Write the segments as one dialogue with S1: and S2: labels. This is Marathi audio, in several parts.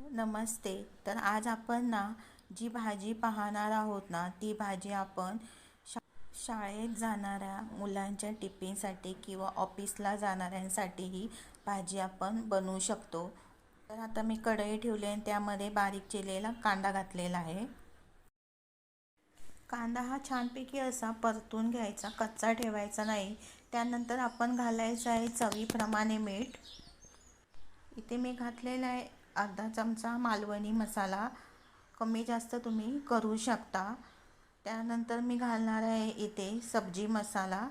S1: नमस्ते. तर आज आपण ना जी भाजी पाहणार आहोत ना ती भाजी आपण शा शाळेत जाणाऱ्या मुलांच्या टिफिनसाठी किंवा ऑफिसला जाणाऱ्यांसाठी ही भाजी आपण बनवू शकतो. तर आता मी कढई ठेवली आणि त्यामध्ये बारीक चिरलेला कांदा घातलेला आहे. कांदा हा छानपैकी असा परतून घ्यायचा कच्चा ठेवायचा नाही. त्यानंतर आपण घालायचं आहे चवीप्रमाणे मीठ. इथे मी घातलेला आहे अर्धा चमचा मालवणी मसाला कमी जास्त तुम्ही करू शकता. त्यानंतर मी घालणार आहे इथे सब्जी मसाला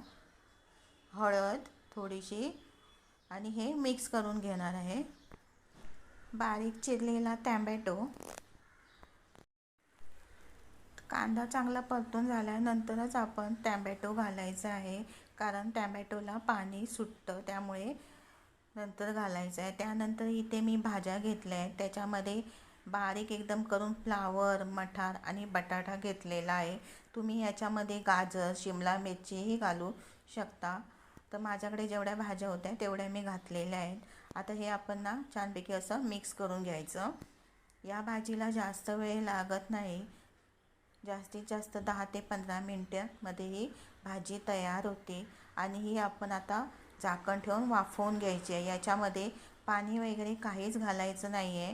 S1: हळद थोडीशी आणि हे मिक्स करून घेणार आहे. बारीक चिरलेला टॅमॅटो. कांदा चांगला परतून झाल्यानंतरच आपण टॅमॅटो घालायचा आहे. कारण टॅमॅटोला पाणी सुटतं त्यामुळे नंतर घालायचं आहे त्यानंतर इथे मी भाज्या घेतल्या आहेत त्याच्यामध्ये बारीक एकदम करून फ्लावर मठार आणि बटाटा घेतलेला आहे. तुम्ही याच्यामध्ये गाजर शिमला मिरचीही घालू शकता. तर माझ्याकडे जेवढ्या भाज्या होत्या तेवढ्या मी घातलेल्या आहेत. आता हे आपण ना छानपैकी असं मिक्स करून घ्यायचं. या भाजीला जास्त वेळ लागत नाही. जास्तीत जास्त दहा ते पंधरा मिनटामध्ये ही भाजी तयार होते. आणि ही आपण आता झाकण ठेवून वाफवून घ्यायची. आहे याच्यामध्ये पाणी वगैरे काहीच घालायचं नाही आहे